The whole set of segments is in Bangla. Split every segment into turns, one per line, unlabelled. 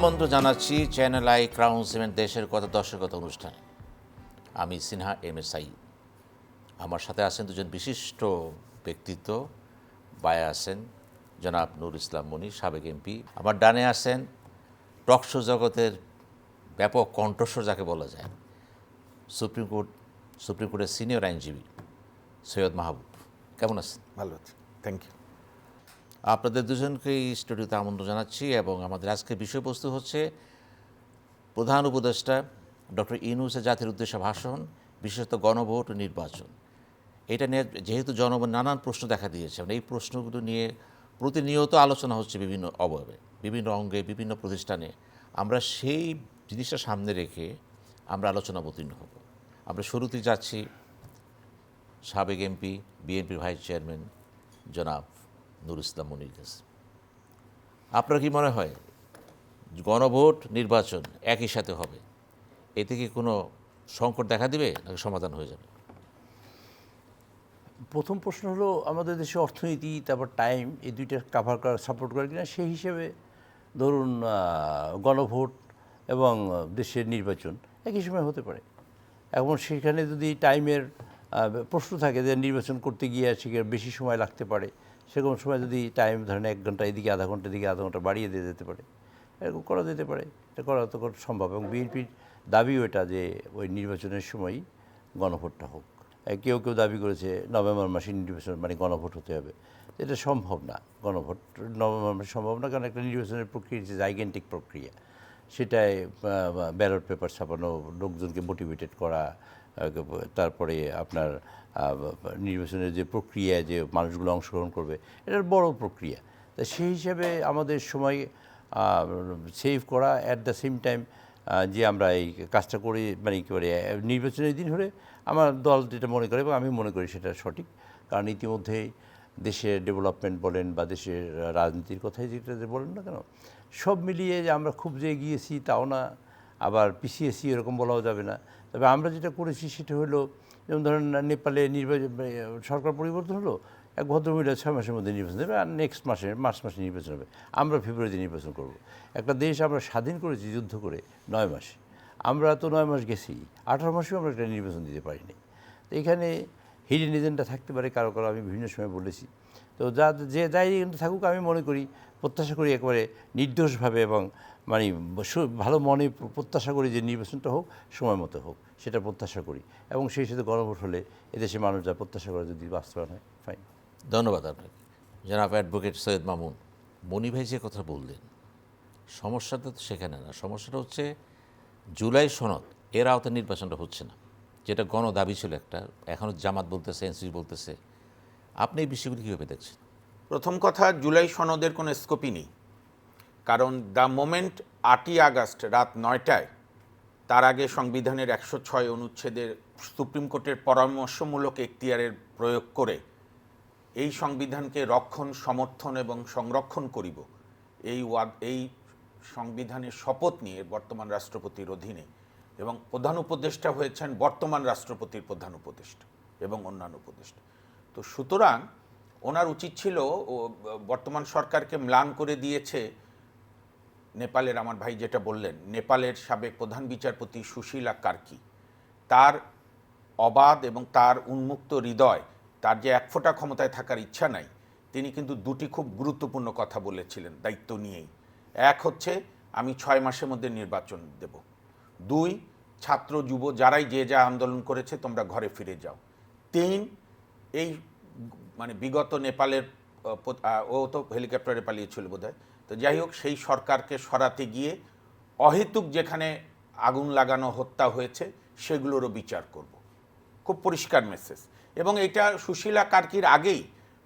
আমন্ত্রণ জানাচ্ছি চ্যানেল আই ক্রাউন সিমেন্ট দেশের কথা দর্শকতা অনুষ্ঠানে। আমি সিনহা এম এস আই আমার সাথে আছেন দুজন বিশিষ্ট ব্যক্তিত্ব বায়ে আছেন জনাব নুর ইসলাম মনি, সাবেক এমপি আমার ডানে আছেন টকশো জগতের ব্যাপক কণ্ঠস্বর যাকে বলা যায়, সুপ্রিম কোর্ট, সুপ্রিম কোর্টের সিনিয়র আইনজীবী সৈয়দ মাহবুব। কেমন আছেন?
ভালো আছে। থ্যাংক ইউ
আপনাদের দুজনকেই স্টুডিওতে আমন্ত্রণ জানাচ্ছি এবং আমাদের আজকের বিষয়বস্তু হচ্ছে প্রধান উপদেষ্টা ডক্টর ইনুসের জাতির উদ্দেশ্যে ভাষণ, বিশেষত গণভোট নির্বাচন। এটা নিয়ে যেহেতু জনগণ নানান প্রশ্ন দেখা দিয়েছে, এই প্রশ্নগুলো নিয়ে প্রতিনিয়ত আলোচনা হচ্ছে বিভিন্ন অবয়বে, বিভিন্ন অঙ্গে, বিভিন্ন প্রতিষ্ঠানে। আমরা সেই জিনিসটা সামনে রেখে আমরা আলোচনা অবতীর্ণ হব। আমরা শুরুতেই যাচ্ছি সাবেক এমপি, বিএনপির ভাইস চেয়ারম্যান জনাব নুর ইসলাম মনির কাছে। আপনার কি মনে হয় গণভোট, নির্বাচন একই সাথে হবে? এতে কি কোনো সংকট দেখা দিবে নাকি সমাধান হয়ে যাবে?
প্রথম প্রশ্ন হলো, আমাদের দেশে অর্থনীতি, তারপর টাইম এই দুইটা কাভার করা সাপোর্ট করে কিনা, সেই হিসেবে ধরুন গণভোট এবং দেশের নির্বাচন একই সময় হতে পারে। এখন সেখানে যদি টাইমের প্রশ্ন থাকে যে নির্বাচন করতে গিয়ে সেখানে বেশি সময় লাগতে পারে সেরকম সময় যদি টাইম ধরেন এক ঘণ্টা এদিকে, আধা ঘণ্টা এদিকে, আধা ঘণ্টা বাড়িয়ে দিয়ে যেতে পারে। এরকম করা যেতে পারে। এটা করা তো সম্ভব। এবং বিএনপির দাবিও এটা যে ওই নির্বাচনের সময়ই গণভোটটা হোক। কেউ কেউ দাবি করেছে নভেম্বর মাসে নির্বাচন মানে গণভোট হতে হবে। এটা সম্ভব না। গণভোট নভেম্বর মাসে সম্ভব না, কারণ একটা নির্বাচনের প্রক্রিয়া হচ্ছে জাইগেন্টিক প্রক্রিয়া। সেটায় ব্যালট পেপার ছাপানো, লোকজনকে মোটিভেটেড করা তারপরে আপনার নির্বাচনের যে প্রক্রিয়া যে মানুষগুলো অংশগ্রহণ করবে এটার বড় প্রক্রিয়া। তা সেই হিসাবে আমাদের সময় সেভ করা অ্যাট দ্য সেম টাইম যে আমরা এই কাজটা করি মানে কী আহ, নির্বাচনের দিন হলে আমার দল যেটা মনে করে এবং আমি মনে করি সেটা সঠিক কারণ ইতিমধ্যেই দেশের ডেভেলপমেন্ট বলেন বা দেশের রাজনীতির কথাই যেটা বলেন না কেন সব মিলিয়ে যে আমরা খুব যে এগিয়েছি তাও না আবার পিছিয়েছি এরকম বলাও যাবে না। তবে আমরা যেটা করেছি সেটা হলো যেমন ধরেন নেপালে নির্বাচন সরকার পরিবর্তন হলো, এক ভদ্রমহিলা ছয় মাসের মধ্যে নির্বাচন দেবে আর নেক্সট মাসে, মার্চ মাসে নির্বাচন হবে। আমরা ফেব্রুয়ারিতে নির্বাচন করব। একটা দেশ আমরা স্বাধীন করেছি যুদ্ধ করে নয় মাসে। আমরা তো নয় মাস গেছি, আঠারো মাসেও আমরা একটা নির্বাচন দিতে পারিনি। তো এখানে হিডেন এজেন্ডা থাকতে পারে, কারও কারও আমি বিভিন্ন সময় বলেছি। তো যা, যে যাই কিন্তু থাকুক, আমি মনে করি, প্রত্যাশা করি একেবারে নির্দোষভাবে এবং মানে ভালো মনে প্রত্যাশা করি যে নির্বাচনটা হোক, সময় মতো হোক। সেটা প্রত্যাশা করি। এবং সেই সাথে গণভোট হলে এদেশের মানুষ যা প্রত্যাশা করে যদি বাস্তবায়ন হয় ফাইন
ধন্যবাদ আপনাকে। জনাব অ্যাডভোকেট সৈয়দ মামুন মনি ভাই যে কথা বললেন সমস্যাটা তো সেখানে না। সমস্যাটা হচ্ছে জুলাই সনদ এর আওতায় নির্বাচনটা হচ্ছে না। যেটা গণ দাবি ছিল একটা এখনও জামাত বলতেছে এনসিপি বলতেছে। আপনি এই বিষয়গুলি কীভাবে দেখছেন?
প্রথম কথা জুলাই সনদের কোনো স্কোপই নেই। কারণ দ্য মোমেন্ট আটই আগস্ট রাত নয়টায় তার আগে সংবিধানের একশো ছয় অনুচ্ছেদের সুপ্রিম কোর্টের পরামর্শমূলক এখতিয়ারের প্রয়োগ করে এই সংবিধানকে রক্ষণ, সমর্থন এবং সংরক্ষণ করিব। এই ওয়াদ, এই সংবিধানের শপথ নিয়ে বর্তমান রাষ্ট্রপতির অধীনে এবং প্রধান উপদেষ্টা হয়েছেন বর্তমান রাষ্ট্রপতির প্রধান উপদেষ্টা এবং অন্যান্য উপদেষ্টা। তো সুতরাং ওনার উচিত ছিল বর্তমান সরকারকে ম্লান করে দিয়েছে নেপালের আমার ভাই যেটা বললেন, নেপালের সাবেক প্রধান বিচারপতি সুশীলা কার্কি, তার অবাধ এবং তার উন্মুক্ত হৃদয়, তার যে এক ফোঁটা ক্ষমতায় থাকার ইচ্ছা নাই, তিনি কিন্তু দুটি খুব গুরুত্বপূর্ণ কথা বলেছিলেন দায়িত্ব নিয়েই। এক হচ্ছে, আমি ছয় মাসের মধ্যে নির্বাচন দেব। দুই, ছাত্র, যুব যারাই যে যা আন্দোলন করেছে, তোমরা ঘরে ফিরে যাও। তিন, এই মানে বিগত নেপালের ও তো হেলিকপ্টারে পালিয়েছিল বোধহয়। তো যাই হোক, সেই সরকারকে সরাতে গিয়ে অহেতুক যেখানে আগুন লাগানো, হত্যা হয়েছে, সেগুলোরও বিচার করব। খুব পরিষ্কার মেসেজ এবং এটা সুশীলা কার্কির আগেই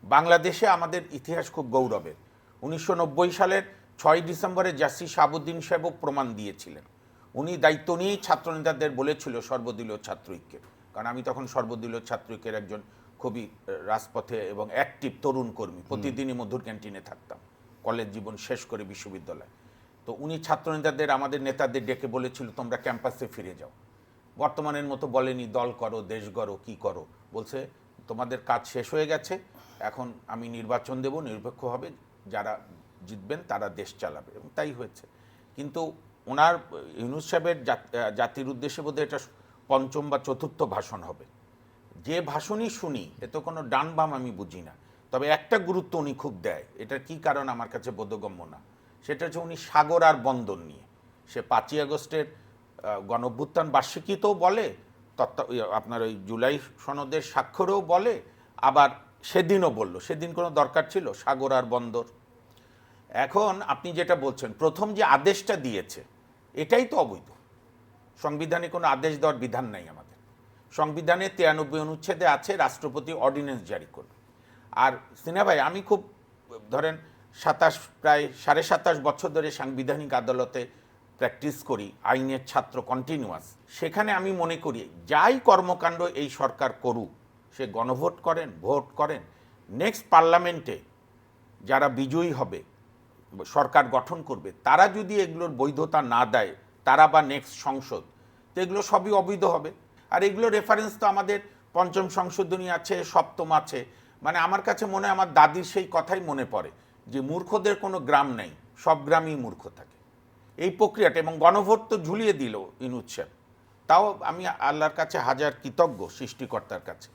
বাংলাদেশে আমাদের ইতিহাস খুব গৌরবের। উনিশশো নব্বই সালের ছয় ডিসেম্বরে জাসি শাহাবুদ্দিন সাহেবও প্রমাণ দিয়েছিলেন। উনি দায়িত্ব নিয়েই ছাত্রনেতাদের বলেছিল সর্বদলীয় ছাত্র ঐক্যের কারণ আমি তখন সর্বদলীয় ছাত্র ঐক্যের একজন খুবই রাজপথে এবং অ্যাক্টিভ তরুণ কর্মী। প্রতিদিনই মধুর ক্যান্টিনে থাকতাম। কলেজ জীবন শেষ করে বিশ্ববিদ্যালয়। তো উনি ছাত্রনেতাদের আমাদের নেতাদের ডেকে বলেছিল তোমরা ক্যাম্পাসে ফিরে যাও। বর্তমানের মতো বলেনি দল করো দেশ করো কী করো? বলছে তোমাদের কাজ শেষ হয়ে গেছে এখন আমি নির্বাচন দেব নিরপেক্ষ হবে যারা জিতবেন তারা দেশ চালাবে। এবং তাই হয়েছে। কিন্তু ওনার ইউনুস সাহেবের জাতির উদ্দেশ্যে বোধহয় এটা পঞ্চম বা চতুর্থ ভাষণ হবে। যে ভাষণই শুনি, এ তো কোনো ডান বাম আমি বুঝি না। তবে একটা গুরুত্ব উনি খুব দেয়, এটার কি কারণ আমার কাছে বোধগম্য না? সেটা হচ্ছে উনি সাগর আর বন্দর নিয়ে। সে পাঁচই আগস্টের গণভ্যুত্থান বার্ষিকীতেও বলে, তত্ত্ব আপনার ওই জুলাই সনদের স্বাক্ষরেও বলে, আবার সেদিনও বলল, সেদিন কোনো দরকার ছিল, সাগর আর বন্দর। এখন আপনি যেটা বলছেন, প্রথম যে আদেশটা দিয়েছে, এটাই তো অবৈধ। সংবিধানে কোনো আদেশ দেওয়ার বিধান নাই আমাদের। সংবিধানে তিরানব্বই অনুচ্ছেদে আছে, রাষ্ট্রপতি অর্ডিন্যান্স জারি করবে আর সিনা ভাই, আমি খুব, ধরেন সাতাশ, প্রায় সাড়ে সাতাশ বছর ধরে সাংবিধানিক আদালতে প্র্যাকটিস করি, আইনের ছাত্র কন্টিনিউয়াস সেখানে আমি মনে করি, যাই কর্মকাণ্ড এই সরকার করুক, সে গণভোট করেন, ভোট করেন নেক্সট পার্লামেন্টে যারা বিজয়ী হবে, সরকার গঠন করবে, তারা যদি এগুলোর বৈধতা না দেয়, তারা বা নেক্সট সংসদ, তো এগুলো সবই অবৈধ হবে। আর এগুলো রেফারেন্স তো আমাদের পঞ্চম সংশোধনী আছে, সপ্তম আছে। মানে আমার কাছে মনে হয় আমার দাদির সেই কথাই মনে পড়ে, যে মূর্খদের কোনো গ্রাম নেই, সব গ্রামই মূর্খ থাকে। এই প্রক্রিয়াটা, এবং গণভোট তো ঝুলিয়ে দিল ইনুৎসব তাও আমি আল্লাহর কাছে হাজার কৃতজ্ঞ সৃষ্টিকর্তার কাছে।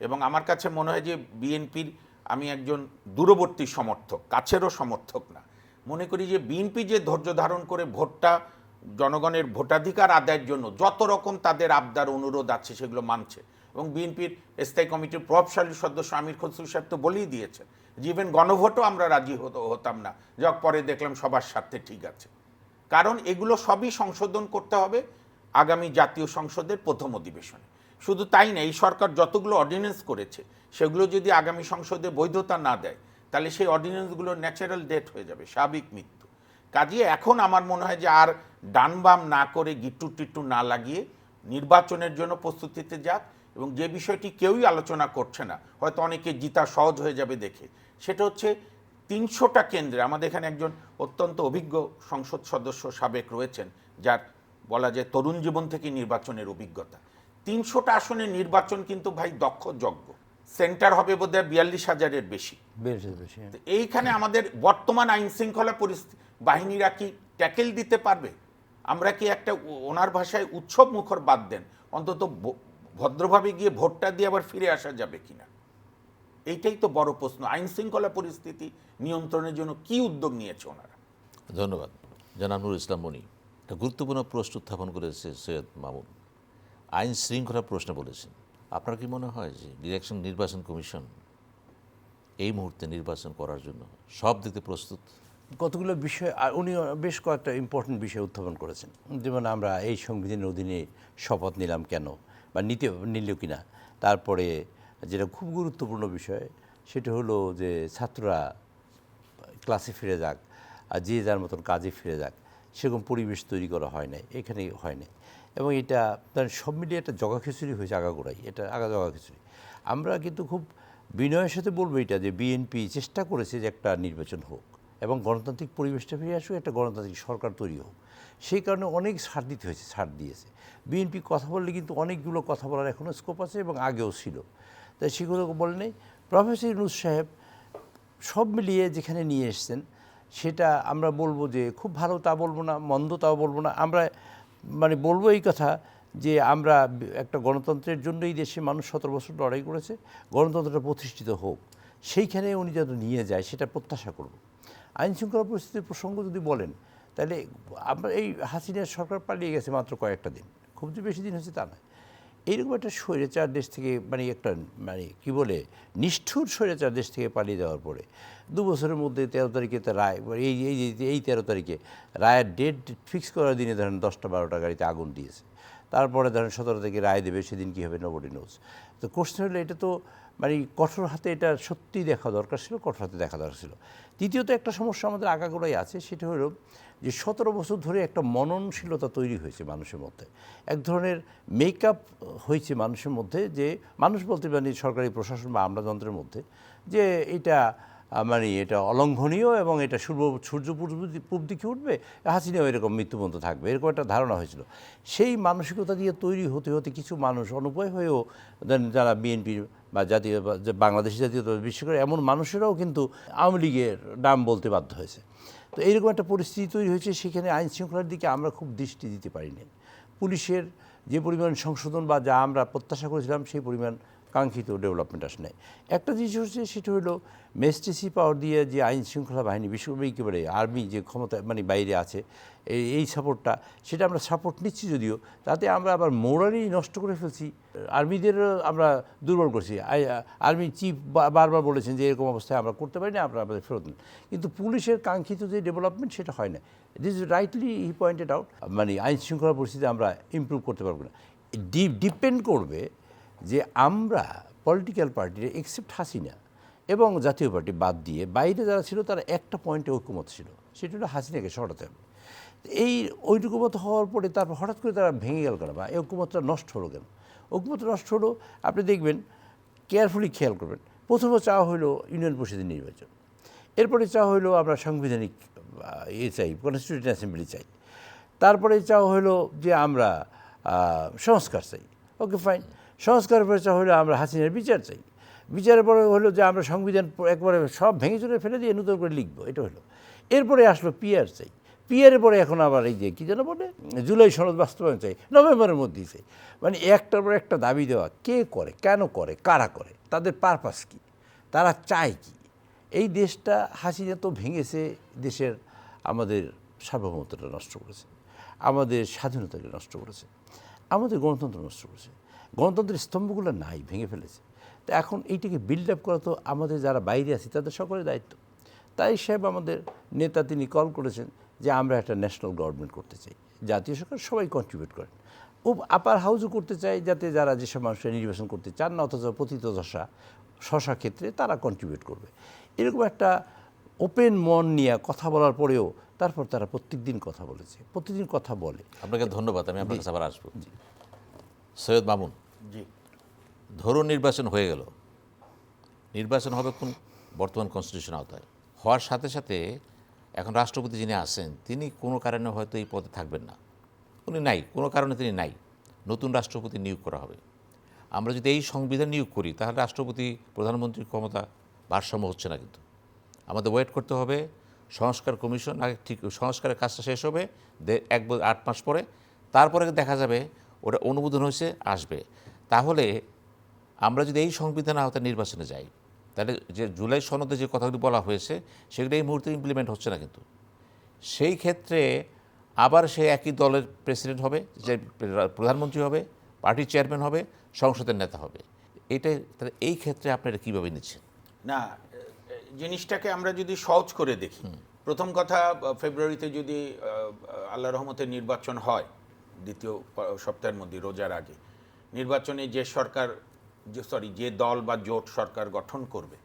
এবং আমার কাছে মনে হয় যে বিএনপির, আমি একজন দূরবর্তী সমর্থক, কাছেরও সমর্থক না। মনে করি যে বিএনপি যে ধৈর্য ধারণ করে ভোটটা জনগণের ভোটাধিকার আদায়ের জন্য যত রকম তাদের আবদার, অনুরোধ আছে সেগুলো মানছে। এবং বিএনপির স্থায়ী কমিটির প্রভাবশালী সদস্য আমির খসরু সাহেব তো বলেই দিয়েছেন যে ইভেন গণভোটও আমরা রাজি হতো, হতাম না। যখন পরে দেখলাম সবার স্বার্থে ঠিক আছে। কারণ এগুলো সবই সংশোধন করতে হবে আগামী জাতীয় সংসদের প্রথম অধিবেশনে। শুধু তাই না, এই সরকার যতগুলো অর্ডিন্যান্স করেছে, সেগুলো যদি আগামী সংসদে বৈধতা না দেয়, তাহলে সেই অর্ডিন্যান্সগুলোর ন্যাচারাল ডেথ হয়ে যাবে, স্বাভাবিক মৃত্যু। কাজে এখন আমার মনে হয় যে আর ডান বাম না করে গিট্টু টিট্টু না লাগিয়ে নির্বাচনের জন্য প্রস্তুতিতে যাক এবং যে বিষয়টি কেউই আলোচনা করছে না হয়তো অনেকে জিতা সহজ হয়ে যাবে দেখে। সেটা হচ্ছে তিনশোটা কেন্দ্রে আমাদের এখানে একজন অত্যন্ত অভিজ্ঞ সংসদ সদস্য সাবেক রয়েছেন যার বলা যায় তরুণ জীবন থেকে নির্বাচনের অভিজ্ঞতা। তিনশোটা আসনে নির্বাচন কিন্তু ভাই দক্ষ যজ্ঞ সেন্টার হবে বোধহয় বিয়াল্লিশ হাজারের বেশি।
বেশি হ্যাঁ।
এইখানে আমাদের বর্তমান আইন শৃঙ্খলা পরিস্থিতি বাহিনীরা কি ট্যাকেল দিতে পারবে? আমরা কি একটা ওনার ভাষায় উৎসব মুখর বাদ দেন? অন্তত ভদ্রভাবে গিয়ে ভোটটা দিয়ে আবার ফিরে আসা যাবে কিনা? এইটাই তো বড় প্রশ্ন। আইন শৃঙ্খলা পরিস্থিতি নিয়ন্ত্রণের জন্য কি উদ্যোগ নিয়েছে ওনারা?
ধন্যবাদ। জনাব নুরুল ইসলাম মনি, একটা গুরুত্বপূর্ণ প্রশ্ন উত্থাপন করেছে সৈয়দ মামুন। আইন শৃঙ্খলা প্রশ্ন বলেছেন, আপনার কি মনে হয় যে ডিরেকশন নির্বাচন কমিশন এই মুহূর্তে নির্বাচন করার জন্য সব দিকে প্রস্তুত?
কতগুলো বিষয়, আর উনি বেশ কয়েকটা ইম্পর্টেন্ট বিষয় উত্থাপন করেছেন। যেমন আমরা এই সংবিধানের অধীনে শপথ নিলাম কেন, বা নিতে, নিল কিনা। তারপরে যেটা খুব গুরুত্বপূর্ণ বিষয়, সেটা হলো যে ছাত্ররা ক্লাসে ফিরে যাক, আর যে যার মতন কাজে ফিরে যাক, সেরকম পরিবেশ তৈরি করা হয় নাই এখানে হয় নাই। এবং এটা সব মিলিয়ে একটা জগা খিচুড়ি হয়েছে আগাগোড়াই, এটা আগা জগা খিচুড়ি। আমরা কিন্তু খুব বিনয়ের সাথে বলব এটা, যে বিএনপি চেষ্টা করেছে যে একটা নির্বাচন হোক। এবং গণতান্ত্রিক পরিবেশটা ফিরে আসুক, একটা গণতান্ত্রিক সরকার তৈরি হোক। সেই কারণে অনেক ছাড় দিতে হয়েছে, ছাড় দিয়েছে। বিএনপি কথা বললে কিন্তু অনেকগুলো কথা বলার এখনও স্কোপ আছে এবং আগেও ছিল। তাই সেগুলো বলে নেই। প্রফেসর ইউনুস সাহেব সব মিলিয়ে যেখানে নিয়ে এসছেন, সেটা আমরা বলব যে খুব ভালো তা বলব না, মন্দ তাও বলব না। আমরা মানে বলব এই কথা যে আমরা একটা গণতন্ত্রের জন্য এই দেশে মানুষ সতেরো বছর লড়াই করেছে, গণতন্ত্রটা প্রতিষ্ঠিত হোক। সেইখানে উনি যেন নিয়ে যায়, সেটা প্রত্যাশা করব। আইন শৃঙ্খলা পরিস্থিতির প্রসঙ্গ যদি বলেন, তাহলে আমরা এই হাসিনার সরকার পালিয়ে গেছে মাত্র কয়েকটা দিন। খুব যে বেশি দিন হয়েছে তা নয়। এইরকম একটা স্বৈরাচার দেশ থেকে মানে একটা মানে কি বলে, নিষ্ঠুর স্বৈরাচার দেশ থেকে পালিয়ে যাওয়ার পরে, দু বছরের মধ্যে তেরো তারিখে তো রায় এই এই, এই- এই তেরো তারিখে রায়ের ডেট ফিক্স করার দিনে ধরেন দশটা বারোটা গাড়িতে আগুন দিয়েছে। তারপরে ধরেন সতেরো থেকে রায় দেবে, সেদিন কী হবে নোবডি নোজ তো কোশ্চেন হলো, এটা তো মানে কঠোর হাতে এটা সত্যি দেখা দরকার ছিল, কঠোর হাতে দেখা দরকার ছিল। তৃতীয়ত একটা সমস্যা আমাদের আগাগোড়াই আছে, সেটা হলো যে সতেরো বছর ধরে একটা মননশীলতা তৈরি হয়েছে মানুষের মধ্যে। এক ধরনের মেকআপ হয়েছে মানুষের মধ্যে যে, মানুষ বলতে পারি সরকারি প্রশাসন বা আমলাতন্ত্রের মধ্যে যে, এটা মানে এটা অলঙ্ঘনীয় এবং এটা সূর্য সূর্য পূর্ব দিকে উঠবে, হাসিনাও এরকম মৃত্যুবন্ধ থাকবে, এরকম একটা ধারণা হয়েছিল। সেই মানসিকতা দিয়ে তৈরি হতে হতে কিছু মানুষ অনুপায় হয়েও যারা বিএনপির বা জাতীয় বাংলাদেশ জাতীয় বিশেষ করে, এমন মানুষেরাও কিন্তু আওয়ামী লীগের নাম বলতে বাধ্য হয়েছে। তো এইরকম একটা পরিস্থিতি তৈরি হয়েছে, সেখানে আইন শৃঙ্খলার দিকে আমরা খুব দৃষ্টি দিতে পারিনি। পুলিশের যে পরিমাণ সংশোধন বা যা আমরা প্রত্যাশা করেছিলাম, সেই পরিমাণ কাঙ্ক্ষিত ডেভেলপমেন্ট আসে নাই। একটা জিনিস হচ্ছে, সেটা হলো মেস্টিসি পাওয়ার দিয়ে যে আইন শৃঙ্খলা বাহিনী বিশেষভাবে একেবারে আর্মি যে ক্ষমতা মানে বাইরে আছে, এই এই সাপোর্টটা, সেটা আমরা সাপোর্ট নিচ্ছি যদিও, তাতে আমরা আবার মোরালি নষ্ট করে ফেলছি। আর্মিদের আমরা দুর্বল করছি। আর্মি চিফ বারবার বলেছেন যে এরকম অবস্থায় আমরা করতে পারি না, আপনারা আমাদের ফেরত দিন কিন্তু পুলিশের কাঙ্ক্ষিত যে ডেভেলপমেন্ট, সেটা হয় না। Is rightly he pointed out মানে আইন শৃঙ্খলা পরিস্থিতি আমরা ইমপ্রুভ করতে পারব না। ডিপেন্ড করবে যে আমরা পলিটিক্যাল পার্টির এক্সেপ্ট হাসিনা এবং জাতীয় পার্টি বাদ দিয়ে বাইরে যারা ছিল তারা একটা পয়েন্টে ঐক্যমত ছিল। সেটা হলো হাসিনাকে সরাতে হবে। এই ঐক্যমত হওয়ার পরে তারপর হঠাৎ করে তারা ভেঙে গেল কেন? বা ঐক্যমতটা নষ্ট হলো কেন? ঐক্যমতটা নষ্ট হলো, আপনি দেখবেন কেয়ারফুলি খেয়াল করবেন। প্রথমে চাওয়া হলো ইউনিয়ন পরিষদের নির্বাচন। এরপরে চাওয়া হলো আমরা সাংবিধানিক ইয়ে চাই কনস্টিটিউশন অ্যাসেম্বলি চাই। তারপরে চাওয়া হলো যে আমরা সংস্কার চাই। ওকে ফাইন সংস্কারের পরে চাওয়া হলো আমরা হাসিনার বিচার চাই। বিচারের পরে হলো যে আমরা সংবিধান একবারে সব ভেঙে চুরে ফেলে দিয়ে নতুন করে লিখব, এটা হলো। এরপরে আসলো পিয়ার চাই। পিয়ারের পরে এখন আবার এই যে কী যেন বলে? জুলাই সনদ বাস্তবায়ন চাই, নভেম্বরের মধ্যেই চাই। মানে একটার পর একটা দাবি দেওয়া, কে করে, কেন করে, কারা করে, তাদের পারপাস কী, তারা চায় কি? এই দেশটা হাসিনা তো ভেঙেছে, দেশের আমাদের সার্বভৌমত্বটা নষ্ট করেছে, আমাদের স্বাধীনতাকে নষ্ট করেছে, আমাদের গণতন্ত্র নষ্ট করেছে। গণতন্ত্রের স্তম্ভগুলো নাই ভেঙে ফেলেছে। তো এখন এইটাকে বিল্ড আপ করা তো আমাদের যারা বাইরে আছি তাদের সকলের দায়িত্ব। তাই সাহেব আমাদের নেতা তিনি কল করেছেন যে আমরা একটা ন্যাশনাল গভর্নমেন্ট করতে চাই। জাতীয় সরকার সবাই কন্ট্রিবিউট করেন। ও আপার হাউসও করতে চাই যাতে যারা যেসব মানুষরা নির্বাচন করতে চান না অথচ পতিত দশা শশা ক্ষেত্রে তারা কন্ট্রিবিউট করবে। এরকম একটা ওপেন মন নিয়ে কথা বলার পরেও তারপর তারা প্রত্যেক দিন কথা বলেছে। প্রতিদিন কথা বলে।
আপনাকে ধন্যবাদ আমি আপনার কাছে আবার আসব। সৈয়দ মামুন। ধরুন নির্বাচন হয়ে গেল। নির্বাচন হবে কোন বর্তমান কনস্টিটিউশন আওতায়। হওয়ার সাথে সাথে এখন রাষ্ট্রপতি যিনি আছেন, তিনি কোনো কারণে হয়তো এই পদে থাকবেন না। উনি নাই, কোনো কারণে তিনি নাই। নতুন রাষ্ট্রপতি নিয়োগ করা হবে। আমরা যদি এই সংবিধান নিয়োগ করি, তাহলে রাষ্ট্রপতি, প্রধানমন্ত্রীর ক্ষমতা ভারসাম্য হচ্ছে না কিন্তু। আমাদের ওয়েট করতে হবে, সংস্কার কমিশন আগে ঠিক, সংস্কারের কাজটা শেষ হবে এক আট মাস পরে। তারপরে দেখা যাবে, ওটা অনুমোদন হয়েছে, আসবে। তাহলে আমরা যদি এই সংবিধান আওতায় নির্বাচনে যাই তাহলে যে জুলাই সনদে যে কথাগুলি বলা হয়েছে সেগুলো এই মুহূর্তে ইমপ্লিমেন্ট হচ্ছে না কিন্তু। সেই ক্ষেত্রে আবার সে একই দলের প্রেসিডেন্ট হবে যে প্রধানমন্ত্রী হবে পার্টির চেয়ারম্যান হবে সংসদের নেতা হবে। এটাই তাহলে এই ক্ষেত্রে আপনারা কীভাবে নিচ্ছেন?
না জিনিসটাকে আমরা যদি সহজ করে দেখি প্রথম কথা ফেব্রুয়ারিতে যদি আল্লাহ রহমতের নির্বাচন হয় দ্বিতীয় সপ্তাহের মধ্যে রোজার আগে নির্বাচনে যে সরকার যে সরি যে দল বা জোট সরকার গঠন করবে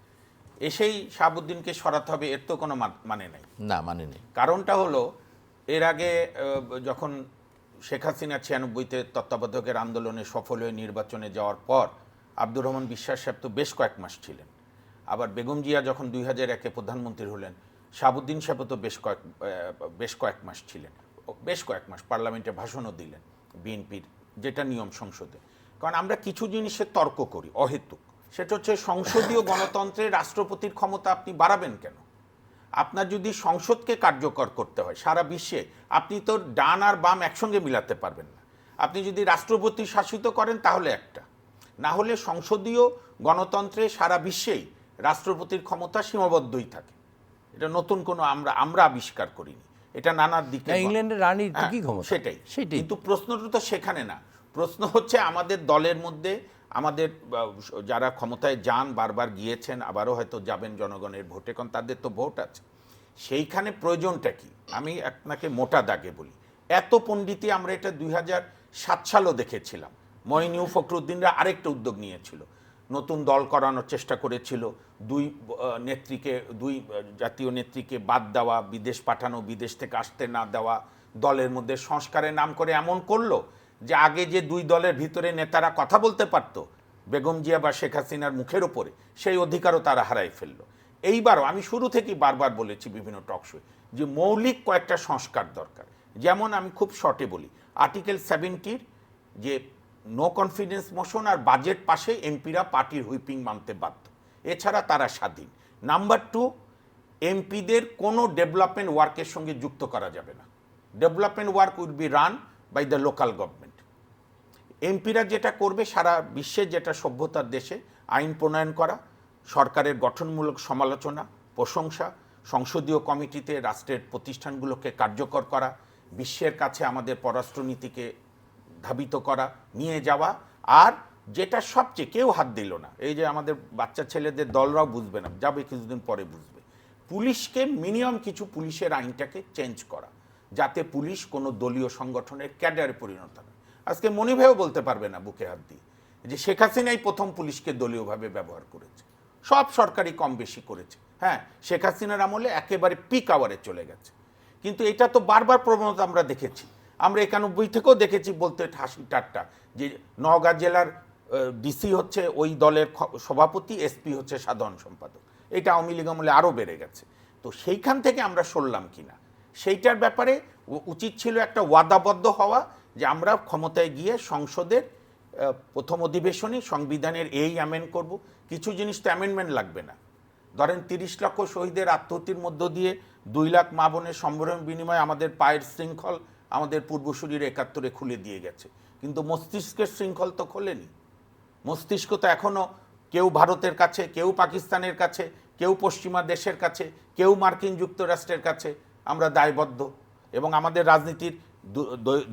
এসেই শাহাবুদ্দিনকে সরাতে হবে এর তো কোনো মানে নাই।
না মানে নেই।
কারণটা হলো এর আগে যখন শেখ হাসিনা ছিয়ানব্বইতে তত্ত্বাবধায়কের আন্দোলনে সফল হয়ে নির্বাচনে যাওয়ার পর আব্দুর রহমান বিশ্বাস সাহেব তো বেশ কয়েক মাস ছিলেন। আবার বেগম জিয়া যখন দুই হাজার একে প্রধানমন্ত্রী হলেন শাহাবুদ্দিন সাহেব তো বেশ কয়েক বেশ কয়েক মাস ছিলেন। বেশ কয়েক মাস পার্লামেন্টে ভাষণও দিলেন বিএনপির যেটা নিয়ম সংসদে। কারণ আমরা কিছু জিনিসের তর্ক করি অহেতুক। সেটা হচ্ছে সংসদীয় গণতন্ত্রে রাষ্ট্রপতির ক্ষমতা আপনি বাড়াবেন কেন? আপনার যদি সংসদকে কার্যকর করতে হয় সারা বিশ্বে আপনি তো ডান আর বাম একসঙ্গে মিলাতে পারবেন না। আপনি যদি রাষ্ট্রপতি শাসিত করেন তাহলে একটা। না হলে সংসদীয় গণতন্ত্রে সারা বিশ্বেই রাষ্ট্রপতির ক্ষমতা সীমাবদ্ধই থাকে। এটা নতুন কোনো আমরা আমরা আবিষ্কার করিনি। এটা নানার দিকে
ইংল্যান্ডের রানীর
হ্যাঁ,
কি ক্ষমতা?
সেটাই।
সেটাই।
কিন্তু প্রশ্নটা তো সেখানে না। প্রশ্ন হচ্ছে আমাদের দলের মধ্যে আমাদের যারা ক্ষমতায় যান, বারবার গিয়েছেন, আবারও হয়তো যাবেন জনগণের ভোটে, কারণ তাদের তো ভোট আছে। সেইখানে প্রয়োজনটা কি? আমি আপনাকে মোটা দাগে বলি। এত পণ্ডিতি আমরা এটা দুই হাজার সাত সালও দেখেছিলাম। মইনিউ ফখরুদ্দিনরা আরেকটা উদ্যোগ নিয়েছিল। নতুন দল করানোর চেষ্টা করেছিল। দুই নেত্রীকে, দুই জাতীয় নেত্রীকে বাদ দেওয়া, বিদেশ পাঠানো, বিদেশ থেকে আসতে না দেওয়া, দলের মধ্যে সংস্কারের নাম করে এমন করল। যে আগে যে দুই দলের ভিতরে নেতারা কথা বলতে পারত, বেগম জিয়া বা শেখ হাসিনার মুখের ওপরে, সেই অধিকারও তারা হারাই ফেলল। এইবারও আমি শুরু থেকেই বারবার বলেছি বিভিন্ন টকশোয় যে মৌলিক কয়েকটা সংস্কার দরকার। যেমন আমি খুব শর্টে বলি, আর্টিকেল সেভেন্টির যে নো কনফিডেন্স মোশন আর বাজেট পাশে এমপিরা পার্টির হুইপিং মানতে বাধ্য। এছাড়া তারা স্বাধীন। নাম্বার টু, এমপিদের কোনো ডেভেলপমেন্ট ওয়ার্কের সঙ্গে যুক্ত করা যাবে না। Development work will be run by the local government. এমপিরা যেটা করবে, সারা বিশ্বের যেটা সভ্যতার দেশে আইন প্রণয়ন করা, সরকারের গঠনমূলক সমালোচনা, প্রশংসা, সংসদীয় কমিটিতে রাষ্ট্রের প্রতিষ্ঠানগুলোকে কার্যকর করা, বিশ্বের কাছে আমাদের পররাষ্ট্রনীতিকে ধাবিত করা, নিয়ে যাওয়া, আর যেটা সবচেয়ে কেউ হাত দিল না, এই যে আমাদের বাচ্চা ছেলেদের দলরাও বুঝবে না, যাবে কিছুদিন পরে বুঝবে। পুলিশকে মিনিমাম কিছু পুলিশের আইনটাকে চেঞ্জ করা, যাতে পুলিশ কোনো দলীয় সংগঠনের ক্যাডারে পরিণত হয়। আজকে মনিভাইও বলতে পারবে না বুকে হাত দিয়ে যে শেখ হাসিনাই প্রথম পুলিশকে দলীয়ভাবে ব্যবহার করেছে। সব সরকারি কম বেশি করেছে। হ্যাঁ শেখ হাসিনার আমলে একেবারে পিক আওয়ারে চলে গেছে। কিন্তু এটা তো বারবার প্রবণতা আমরা দেখেছি। আমরা একানব্বই থেকেও দেখেছি বলতে হাসি ঠাট্টা যে নওগাঁ জেলার ডিসি হচ্ছে ওই দলের সভাপতি এসপি হচ্ছে সাধারণ সম্পাদক। এটা আওয়ামী লীগ আমলে আরও বেড়ে গেছে। তো সেইখান থেকে আমরা সরলাম কিনা? সেইটার ব্যাপারে উচিত ছিল একটা ওয়াদাবদ্ধ হওয়া যে আমরা ক্ষমতায় গিয়ে সংসদের প্রথম অধিবেশনে সংবিধানের এই অ্যামেন্ড করব। কিছু জিনিস তো অ্যামেন্ডমেন্ট লাগবে না। ধরেন তিরিশ লক্ষ শহীদের আত্মহত্যির মধ্য দিয়ে দুই লাখ মা বোনের সম্ভ্রম বিনিময়ে আমাদের পায়ের শৃঙ্খল আমাদের পূর্বসূরির একাত্তরে খুলে দিয়ে গেছে। কিন্তু মস্তিষ্কের শৃঙ্খল তো খোলেনি। মস্তিষ্ক তো এখনও কেউ ভারতের কাছে, কেউ পাকিস্তানের কাছে, কেউ পশ্চিমা দেশের কাছে, কেউ মার্কিন যুক্তরাষ্ট্রের কাছে আমরা দায়বদ্ধ। এবং আমাদের রাজনীতির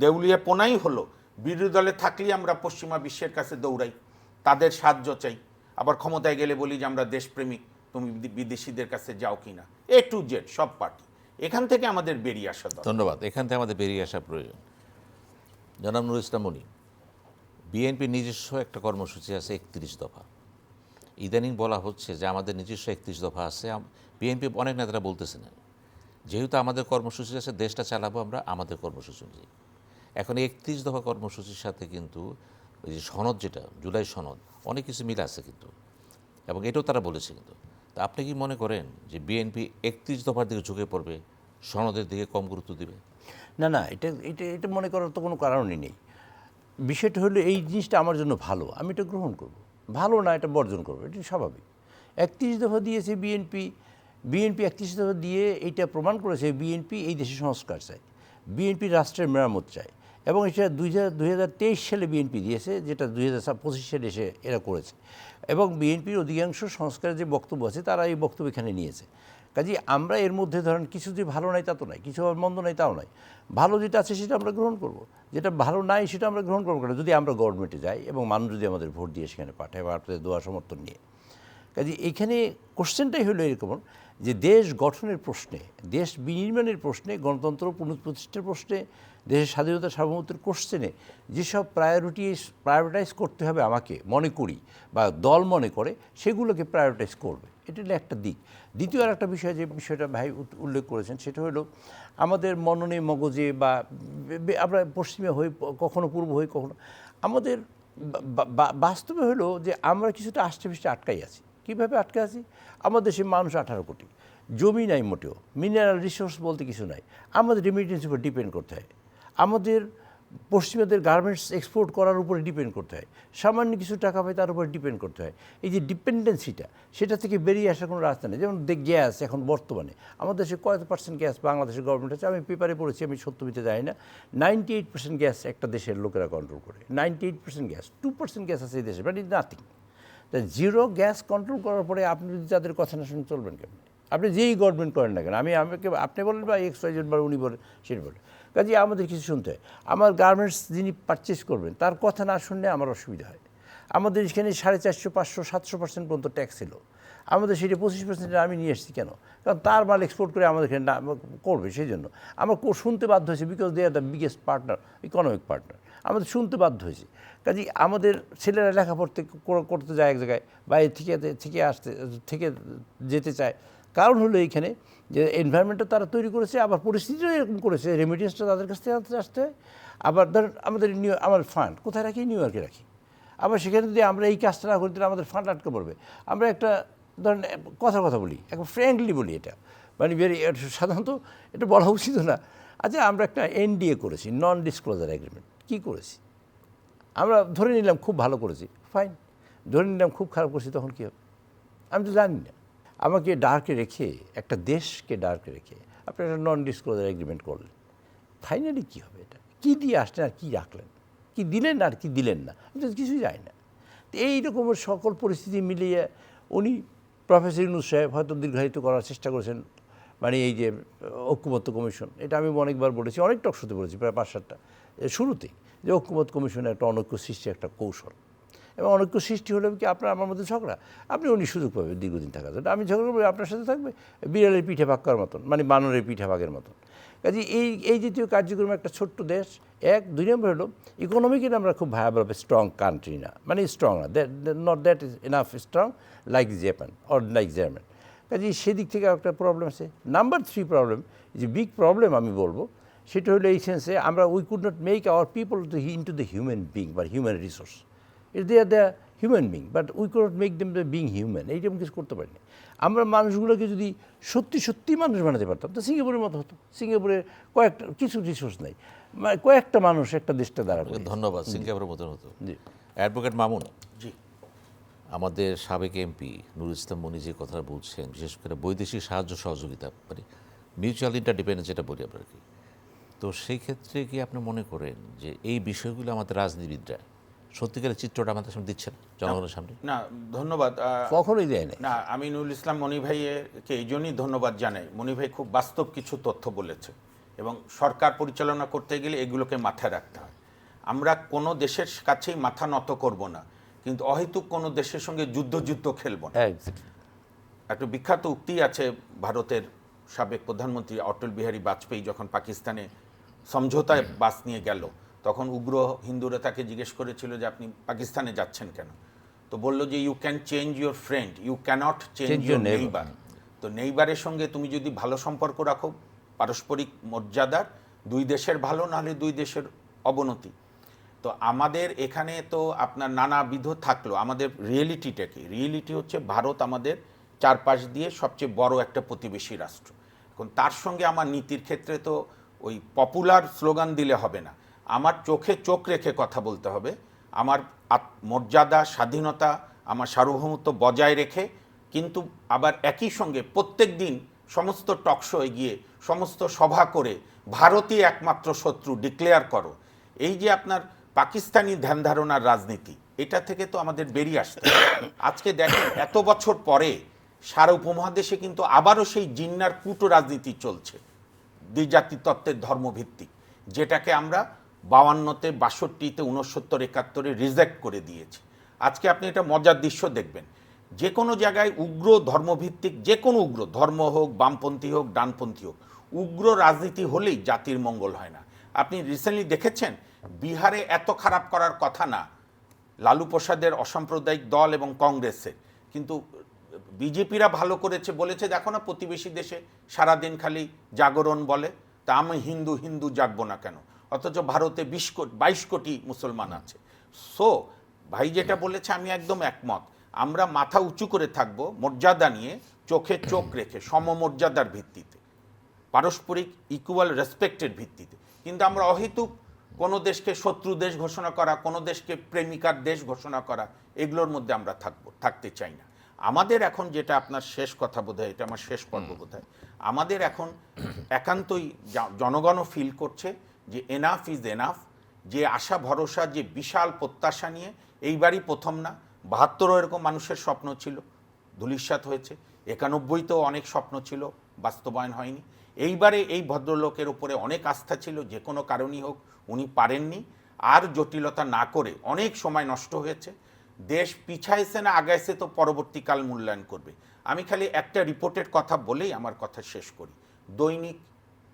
দেউলিয়া পোনাই হলো। বিরোধী দলে থাকলেই আমরা পশ্চিমা বিশ্বের কাছে দৌড়াই, তাদের সাহায্য চাই। আবার ক্ষমতায় গেলে বলি যে, আমরা দেশপ্রেমিক, তুমি বিদেশিদের কাছে যাও কিনা এ টু জেড সব পার্টি। এখান থেকে আমাদের বেরিয়ে আসা
ধন্যবাদ। এখান থেকে আমাদের বেরিয়ে আসা প্রয়োজন। জনাব নুর ইসলাম মনি বিএনপির নিজস্ব একটা কর্মসূচি আছে, একত্রিশ দফা। ইদানিং বলা হচ্ছে যে, আমাদের নিজস্ব একত্রিশ দফা আছে। বিএনপি অনেক নেতারা বলতেছে না যেহেতু আমাদের কর্মসূচি আছে, দেশটা চালাবো আমরা, আমাদের কর্মসূচি অনুযায়ী। এখন একত্রিশ দফা কর্মসূচির সাথে কিন্তু ওই যে সনদ যেটা, জুলাই সনদ, অনেক কিছু মিল আছে কিন্তু। এবং এটাও তারা বলেছে কিন্তু। তা আপনি কি মনে করেন যে বিএনপি একত্রিশ দফার দিকে ঝুঁকে পড়বে, সনদের দিকে কম গুরুত্ব দেবে?
না না, এটা এটা এটা মনে করার তো কোনো কারণই নেই। বিষয়টা হলো এই জিনিসটা আমার জন্য ভালো, আমি এটা গ্রহণ করব। ভালো না, এটা বর্জন করব, এটা স্বাভাবিক। একত্রিশ দফা দিয়েছে বিএনপি বিএনপি একত্রিশ দিয়ে এইটা প্রমাণ করেছে বিএনপি এই দেশে সংস্কার চায়। বিএনপি রাষ্ট্রের মেরামত চায় এবং এটা দুই হাজার সালে বিএনপি দিয়েছে, যেটা দুই হাজার পঁচিশ সালে এসে এরা করেছে। এবং বিএনপির অধিকাংশ সংস্কারের যে বক্তব্য আছে, তারা এই বক্তব্য এখানে নিয়েছে। কাজে আমরা এর মধ্যে ধরেন কিছু যে ভালো নাই তা তো নাই, কিছু মন্দ নাই তাও নাই। ভালো যেটা আছে সেটা আমরা গ্রহণ করব। যেটা ভালো নাই সেটা আমরা গ্রহণ করব না যদি আমরা গভর্নমেন্টে যাই এবং মানুষ যদি আমাদের ভোট দিয়ে সেখানে পাঠায় বা আপনাদের দোয়া সমর্থন নিয়ে। কাজে এখানে কোশ্চেনটাই হলো এরকম যে দেশ গঠনের প্রশ্নে, দেশ বিনির্মাণের প্রশ্নে, গণতন্ত্র পুনঃপ্রতিষ্ঠার প্রশ্নে, দেশের স্বাধীনতা সার্বভৌমত্বের কোশ্চেনে যেসব প্রায়োরিটি প্রায়োরিটাইজ করতে হবে আমাকে, মনে করি বা দল মনে করে, সেগুলোকে প্রায়োরিটাইজ করবে। এটা হলো একটা দিক। দ্বিতীয় আর একটা বিষয় যে বিষয়টা ভাই উল্লেখ করেছেন, সেটা হলো আমাদের মননে মগজে বা আমরা পশ্চিমে হই কখনো পূর্ব হই, কখনো, আমাদের বাস্তবে হলো যে আমরা কিছুটা আষ্টে পৃষ্ঠে আটকাই আছি। কীভাবে আটকে আছি? আমাদের দেশে মানুষ আঠারো কোটি। জমি নাই মোটেও। মিনারেল রিসোর্স বলতে কিছু নাই। আমাদের রেমিটেন্স উপর ডিপেন্ড করতে হয়। আমাদের পশ্চিমাদের গার্মেন্টস এক্সপোর্ট করার উপরে ডিপেন্ড করতে হয়। সামান্য কিছু টাকা পায় তার উপর ডিপেন্ড করতে হয়। এই যে ডিপেন্ডেন্সিটা সেটা থেকে বেরিয়ে আসার কোনো রাস্তা নেই। যেমন গ্যাস এখন বর্তমানে। আমাদের দেশে কত পার্সেন্ট গ্যাস বাংলাদেশের গভর্নমেন্ট আছে? আমি পেপারে পড়েছি, আমি সত্য মিথ্যে জানি না। নাইনটি এইট পার্সেন্ট গ্যাস একটা দেশের লোকেরা কন্ট্রোল করে। Ninety eight percent gas two percent gas আছে এই দেশে বাট ইজ নাথিং তা জিরো গ্যাস কন্ট্রোল করার পরে আপনি যদি তাদের কথা না শুনে চলবেন কেমন আপনি যেই গভর্নমেন্ট করেন না কেন? আমি আমাকে আপনি বলেন বা এক্স ওয়াইজেড বা উনি বলেন সেটা বলেন। কাজে আমাদের কিছু শুনতে হয়। আমার গার্মেন্টস যিনি পারচেস করবেন, তার কথা না শুনলে আমার অসুবিধা হয়। আমাদের এখানে সাড়ে চারশো, পাঁচশো, সাতশো পার্সেন্ট পর্যন্ত ট্যাক্স ছিল। আমাদের সেটা পঁচিশ পার্সেন্টে আমি নিয়ে এসেছি কেন? কারণ তার মাল এক্সপোর্ট করে আমাদের এখানে করবে, সেই জন্য। আমার শুনতে বাধ্য হয়েছে because they are the biggest partner economic partner আমাদের শুনতে বাধ্য হয়েছে। কাজে আমাদের ছেলেরা লেখা পড়তে করতে যায় এক জায়গায়, বাইরে থেকে থেকে আসতে, থেকে যেতে চায়। কারণ হলো এইখানে যে এনভায়রনমেন্টটা তারা তৈরি করেছে, আবার পরিস্থিতিও এরকম করেছে রেমিডিয়েন্সটা তাদের কাছ থেকে আসতে হয়। আবার ধরেন আমাদের নিউ, আমার ফান্ড কোথায় রাখি? নিউ ইয়র্কে রাখি। আবার সেখানে যদি আমরা এই কাজটা না করি, তাহলে আমাদের ফান্ড আটকে পড়বে। আমরা একটা ধরেন কথা কথা বলি একদম ফ্র্যাঙ্কলি বলি এটা। মানে ভেরি সাধারণত এটা বলা উচিত না। আচ্ছা আমরা একটা এনডিএ করেছি নন ডিসক্লোজার এগ্রিমেন্ট কী করেছি? আমরা ধরে নিলাম খুব ভালো করেছি ফাইন ধরে নিলাম খুব খারাপ করেছি, তখন কী হবে? আমি তো জানি না। আমাকে ডার্কে রেখে, একটা দেশকে ডার্কে রেখে, আপনি একটা নন ডিসক্লোজার এগ্রিমেন্ট করলেন। ফাইনালি কী হবে এটা? কী দিয়ে আসলেন আর কী রাখলেন? কি দিলেন আর কি দিলেন না? আমি তো কিছুই যায় না। তো এই রকমের সকল পরিস্থিতি মিলিয়ে উনি প্রফেসর ইউনুস সাহেব হয়তো দীর্ঘায়িত করার চেষ্টা করেছেন মানে এই যে ঐক্যমত্য কমিশন, এটা আমি অনেকবার বলেছি, অনেক টকশোতে বলেছি, প্রায় পাঁচ সাতটা শুরুতেই যে ঐক্যমত্য কমিশনের একটা অনৈক্য সৃষ্টি একটা কৌশল। এবং অনৈক্য সৃষ্টি হলে কি আপনার আমার মধ্যে ঝগড়া? আপনি উনি সুযোগ পাবে দীর্ঘদিন থাকার জন্য। আমি ঝগড়া করব, আপনার সাথে থাকবে। বিড়ালের পিঠে ভাগ করার মতন মানে বানরের পিঠে ভাগের মতন। কাজে এই এই জাতীয় কার্যক্রম একটা ছোট্ট দেশ, এক, দুই নম্বর হলো ইকোনমিক্যালি আমরা খুব ভায়াবল স্ট্রং কান্ট্রি না। মানে স্ট্রং না not that is enough strong like Japan or like German কাজে সেদিক থেকে একটা প্রবলেম আছে। নাম্বার থ্রি প্রবলেম যে বিগ প্রবলেম আমি বলব সেটা হলো এই সেন্সে আমরা we could not make our people to into the human being বা human resource they are the human being but we could not make them the being human এইরকম কিছু করতে পারিনি। আমরা মানুষগুলোকে যদি সত্যি সত্যি মানুষ বানাতে পারতাম তো সিঙ্গাপুরের মতো হতো। সিঙ্গাপুরে কয়েকটা কিছু রিসোর্স নেই। কয়েকটা মানুষ একটা দেশটা দাঁড়া করে
ধন্যবাদ সিঙ্গাপুরের মতন হতো।
জি।
অ্যাডভোকেট মামুন।
জি।
আমাদের সাবেক এমপি নুরুল ইসলাম মনি যে কথা বলছেন বিশেষ করে বৈদেশিক সাহায্য সহযোগিতা মানে মিউচুয়াল ইন্টারডিপেন্ডেন্স যেটা বলি আমরা আর কি। তো সেই ক্ষেত্রে কি আপনি মনে করেন যে এই বিষয়গুলো আমাদের রাজনীতিবিদরা সত্যিকারের চিত্রটা আমাদের সামনে দিচ্ছেন জনগণের সামনে?
না ধন্যবাদ
কখনোই দেয় না
না আমি নুরুল ইসলাম মনি ভাইকে এই জন্যই ধন্যবাদ জানাই। মনি ভাই খুব বাস্তব কিছু তথ্য বলেছে এবং সরকার পরিচালনা করতে গেলে এগুলোকে মাথায় রাখতে হয়। আমরা কোনো দেশের কাছেই মাথা নত করব না কিন্তু অহেতুক কোনো দেশের সঙ্গে যুদ্ধ যুদ্ধ খেলব না। একটা বিখ্যাত উক্তি আছে ভারতের সাবেক প্রধানমন্ত্রী অটল বিহারী বাজপেয়ী যখন পাকিস্তানে সমঝোতায় বাস নিয়ে গেল। তখন উগ্র হিন্দুরা তাকে জিজ্ঞেস করেছিল যে আপনি পাকিস্তানে যাচ্ছেন কেন? তো বলল যে you can change your friend you cannot change your neighbour তো নেইবারের সঙ্গে তুমি যদি ভালো সম্পর্ক রাখো পারস্পরিক মর্যাদার দুই দেশের ভালো নাহলে দুই দেশের অবনতি। তো আমাদের এখানে তো আপনার নানাবিধ থাকল। আমাদের রিয়েলিটিটা কি? রিয়েলিটি হচ্ছে ভারত আমাদের চারপাশ দিয়ে সবচেয়ে বড় একটা প্রতিবেশী রাষ্ট্র। এখন তার সঙ্গে আমার নীতির ক্ষেত্রে তো ওই পপুলার স্লোগান দিলে হবে না। আমার চোখে চোখ রেখে কথা বলতে হবে। আমার মর্যাদা, স্বাধীনতা, আমার সার্বভৌমত্ব বজায় রেখে, কিন্তু আবার একই সঙ্গে প্রত্যেক দিন সমস্ত টকশোয় গিয়ে সমস্ত সভা করে ভারতই একমাত্র শত্রু ডিক্লেয়ার করো। এই যে আপনার পাকিস্তানি ধ্যান ধারণার রাজনীতি, এটা থেকে তো আমাদের বেরিয়ে আসতে আজকে দেখেন, এত বছর পরে সারা উপমহাদেশে কিন্তু আবারও সেই জিন্নার কুটো রাজনীতি চলছে। দ্বিজাতি তত্ত্বের ধর্মভিত্তিক, যেটাকে আমরা বাউান্নতে, বাষট্টিতে উনসত্তর একাত্তরে রিজেক্ট করে দিয়েছি। আজকে আপনি এটা মজার দৃশ্য দেখবেন। যে কোনো জায়গায় উগ্র ধর্মভিত্তিক, যে কোনো উগ্র, ধর্ম হোক, বামপন্থী হোক, ডানপন্থী হোক, উগ্র রাজনীতি হলেই জাতির মঙ্গল হয় না। আপনি রিসেন্টলি দেখেছেন? বিহারে এত খারাপ করার কথা না। লালু প্রসাদের অসাম্প্রদায়িক দল এবং কংগ্রেসের। কিন্তু বিজেপিরা ভালো করেছে বলেছে, দেখো না প্রতিবেশী দেশে সারাদিন খালি জাগরণ বলে, তা আমি হিন্দু হিন্দু জাগবো না কেন? অথচ ভারতে বিশ কোটি, বাইশ কোটি মুসলমান আছে। সো ভাই যেটা বলেছে, আমি একদম একমত। আমরা মাথা উঁচু করে থাকব মর্যাদা নিয়ে, চোখে চোখ রেখে, সমমর্যাদার ভিত্তিতে, পারস্পরিক ইকুয়াল রেসপেক্টের ভিত্তিতে। কিন্তু আমরা অহেতুক কোনো দেশকে শত্রু দেশ ঘোষণা করা, কোনো দেশকে প্রেমিকার দেশ ঘোষণা করা, এগুলোর মধ্যে আমরা থাকব, থাকতে চাই না। আমাদের এখন যেটা আপনার শেষ কথা বোধ হয় এটা আমার শেষ পর্ব বোধ হয় আমাদের এখন একান্তই জনগণও ফিল করছে যে এনাফ ইজ এনাফ যে আশা ভরসা যে বিশাল প্রত্যাশা নিয়ে এইবারই প্রথম না বাহাত্তরও এরকম মানুষের স্বপ্ন ছিল ধুলিস্বাত হয়েছে একানব্বইতেও অনেক স্বপ্ন ছিল বাস্তবায়ন হয়নি। এইবারে এই ভদ্রলোকের উপরে অনেক আস্থা ছিল যে কোনো কারণই হোক উনি পারেননি। আর জটিলতা না করে অনেক সময় নষ্ট হয়েছে। দেশ পিছাইছে না, আগাইছে তো পরবর্তীকাল মূল্যায়ন করবে। আমি খালি একটা রিপোর্টের কথা বলেই আমার কথা শেষ করি। দৈনিক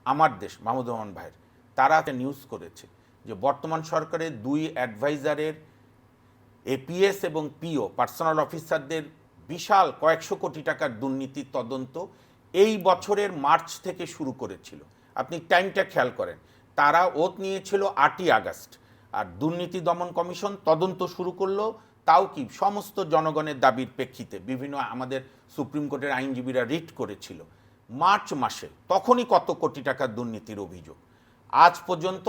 আমার দেশ মাহমুদ রহমান ভাইয়ের, তারা একটা নিউজ করেছে যে বর্তমান সরকারের দুই অ্যাডভাইজারের এপিএস এবং পিও পার্সোনাল অফিসারদের বিশাল কয়েকশো কোটি টাকার দুর্নীতির তদন্ত এই বছরের মার্চ থেকে শুরু করেছিল। আপনি টাইমটা খেয়াল করেন, তারা ওত নিয়েছিল আটই আগস্ট। আর দুর্নীতি দমন কমিশন তদন্ত শুরু করল তাও কি সমস্ত জনগণের দাবির প্রেক্ষিতে বিভিন্ন আমাদের সুপ্রিম কোর্টের আইনজীবীরা রিট করেছিল। মার্চ মাসে তখনই কত কোটি টাকার দুর্নীতির অভিযোগ। আজ পর্যন্ত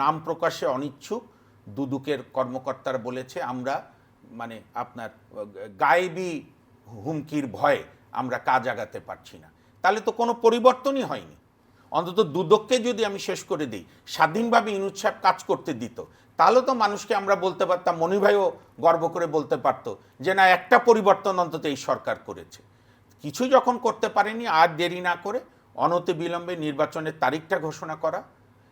নাম প্রকাশে অনিচ্ছুক। দুদুকের কর্মকর্তারা বলেছে, আমরা মানে আপনার গায়েবী হুমকির ভয়ে আমরা কাজ আগাতে পারছি না। তাহলে তো কোনো পরিবর্তনই হয়নি। অন্তত দুদককে যদি আমি শেষ করে দিই, স্বাধীনভাবে ইনুজ সাহেব কাজ করতে দিত, তাহলে তো মানুষকে আমরা বলতে পারতাম মনি ভাইও গর্ব করে বলতে পারতো যে, না, একটা পরিবর্তন অন্তত এই সরকার করেছে। কিছু যখন করতে পারেনি, আর দেরি না করে অনতি বিলম্বে নির্বাচনের তারিখটা ঘোষণা করা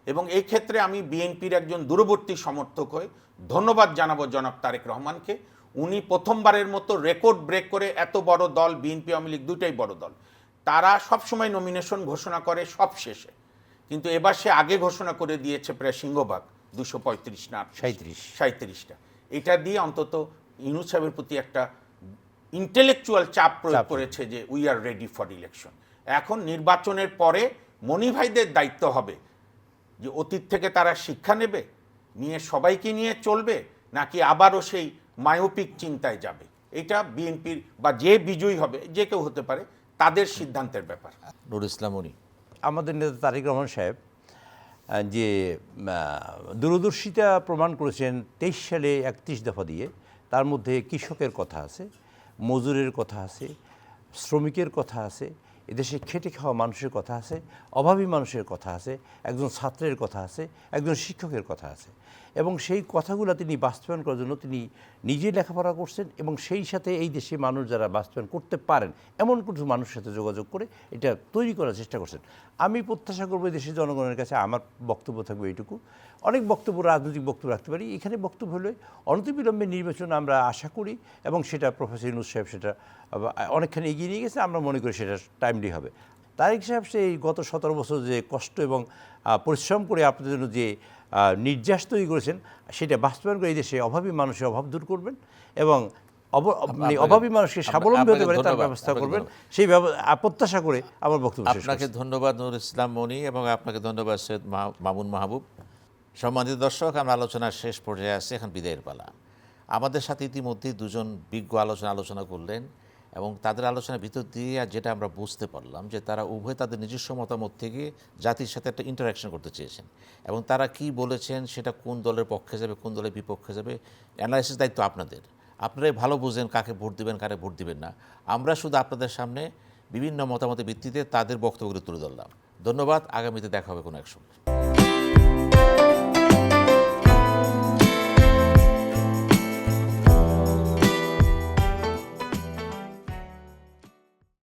এবং এই ক্ষেত্রে আমি বিএনপির একজন দূরবর্তী সমর্থক হয়ে ধন্যবাদ জানাব জনাব তারেক রহমানকে। উনি প্রথমবারের মতো রেকর্ড ব্রেক করে এত বড় দল, বিএনপি, আওয়ামী লীগ দুটাই বড় দল। তারা সবসময় নমিনেশন ঘোষণা করে সব শেষে কিন্তু এবার সে আগে ঘোষণা করে দিয়েছে প্রায় সিংহভাগ দুশো পঁয়ত্রিশ না
সাঁইত্রিশ।
সাঁত্রিশটা এটা দিয়ে অন্তত ইনুস সাহেবের প্রতি একটা ইন্টেলেকচুয়াল চাপ প্রয়োগ করেছে যে we are ready for election এখন নির্বাচনের পরে মনি ভাইদের দায়িত্ব হবে যে অতীত থেকে তারা শিক্ষা নেবে নিয়ে সবাইকে নিয়ে চলবে নাকি আবারও সেই মায়োপিক চিন্তায় যাবে। এটা বিএনপির বা যে বিজয়ী হবে যে কেউ হতে পারে তাদের সিদ্ধান্তের ব্যাপার।
নুর ইসলাম উনি।
আমাদের নেতা তারেক রহমান সাহেব যে দূরদর্শিতা প্রমাণ করেছেন তেইশ সালে একত্রিশ দফা দিয়ে, তার মধ্যে কৃষকের কথা আছে, মজুরের কথা আছে, শ্রমিকের কথা আছে, এদেশে খেটে খাওয়া মানুষের কথা আছে, অভাবী মানুষের কথা আছে, একজন ছাত্রের কথা আছে, একজন শিক্ষকের কথা আছে। এবং সেই কথাগুলো তিনি বাস্তবায়ন করার জন্য তিনি নিজে লেখাপড়া করছেন এবং সেই সাথে এই দেশে মানুষ যারা বাস্তবায়ন করতে পারেন, এমন কিছু মানুষের সাথে যোগাযোগ করে এটা তৈরি করার চেষ্টা করছেন। আমি প্রত্যাশা করব এই দেশের জনগণের কাছে আমার বক্তব্য থাকবে এইটুকু। অনেক বক্তব্য, রাজনৈতিক বক্তব্য রাখতে পারি। এখানে বক্তব্য হলে, অনতিবিলম্বে নির্বাচন আমরা আশা করি এবং সেটা প্রফেসর ইউনুস সাহেব সেটা, অনেকখানি এগিয়ে নিয়ে গেছে, আমরা মনে করি সেটা টাইমলি হবে। তারেক সাহেব সেই গত সতেরো বছর যে কষ্ট এবং পরিশ্রম করে আপনাদের জন্য যে নির্যাস তৈরি করেছেন সেটা বাস্তবায়ন করে এই দেশে অভাবী মানুষের অভাব দূর করবেন এবং মানে অভাবী মানুষকে স্বাবলম্বী হতে পারে তার ব্যবস্থা করবেন। সেই প্রত্যাশা করে আমার বক্তব্য
আপনাকে ধন্যবাদ নুর ইসলাম মনি এবং আপনাকে ধন্যবাদ সৈয়দ মামুন মাহবুব। সম্মানিত দর্শক আমরা আলোচনার শেষ পর্যায়ে আসছি এখন বিদায়ের পালা। আমাদের সাথে ইতিমধ্যেই দুজন বিজ্ঞ আলোচনা আলোচনা করলেন। এবং তাদের আলোচনার ভিতর দিয়ে যেটা আমরা বুঝতে পারলাম যে তারা উভয় তাদের নিজস্ব মতামত থেকে জাতির সাথে একটা ইন্টারাকশন করতে চেয়েছেন। এবং তারা কি বলেছেন, সেটা কোন দলের পক্ষে যাবে, কোন দলের বিপক্ষে যাবে অ্যানালাইসিস দায়িত্ব আপনাদের। আপনারাই ভালো বুঝেন কাকে ভোট দিবেন, কারে ভোট দিবেন না। আমরা শুধু আপনাদের সামনে বিভিন্ন মতামতের ভিত্তিতে তাদের বক্তব্যগুলো তুলে ধরলাম। ধন্যবাদ, আগামীতে দেখা হবে কোনো এক সময়।